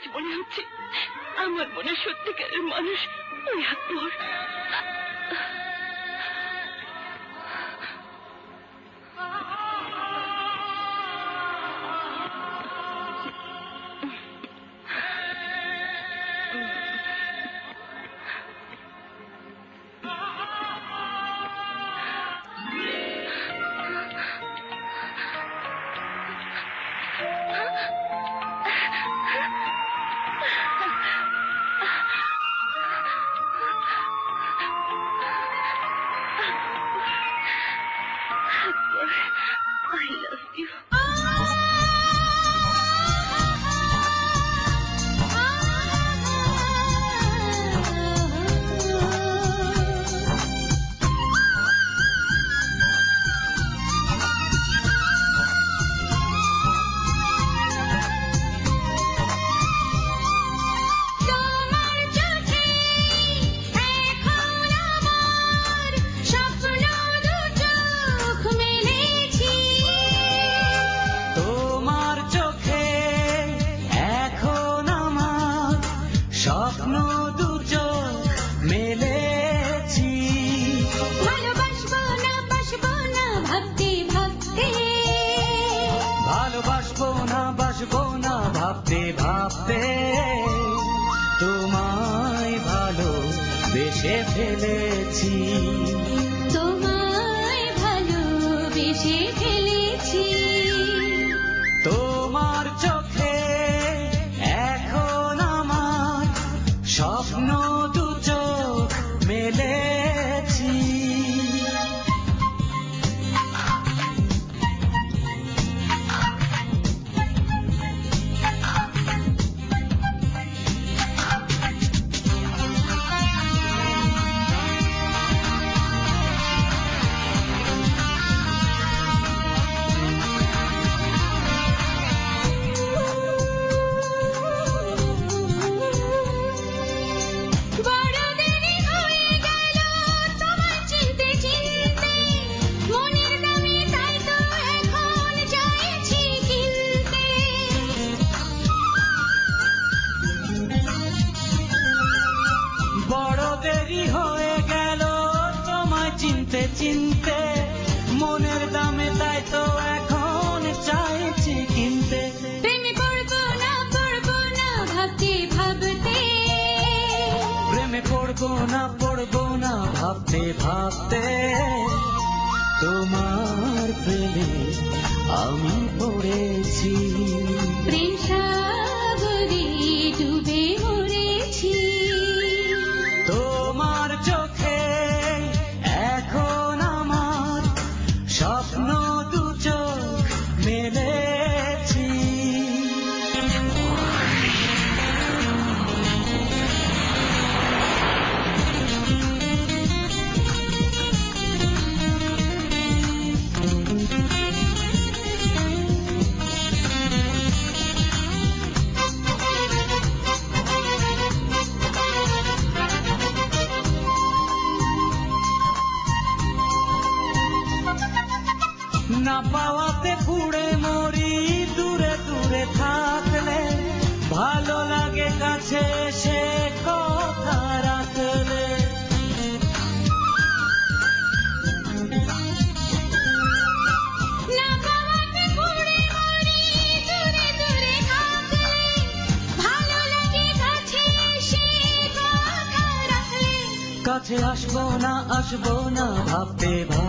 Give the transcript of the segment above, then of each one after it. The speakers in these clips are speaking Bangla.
আজ মনে হচ্ছে আমার মনে সত্যিকারের মানুষ ওই আকবর। বাসবো না ভাবতে ভাবতে। তোমায় ভালো বেশে ফেলেছি। না পড়ব না ভাবতে ভাবতে তোমার প্রেমে আমি পড়েছি। মরি দূরে দূরে থাকলে ভালো লাগে কাছে সে কথা রাখলে। কাছে আসব না আসব না ভাবতে ভাব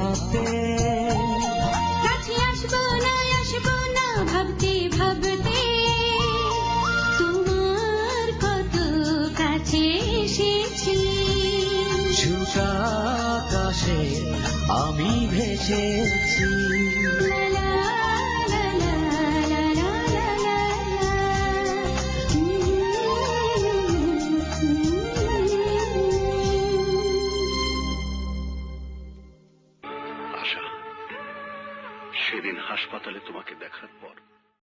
আকাশে আমি ভেসেছি। সেদিন হাসপাতালে তোমাকে দেখার পর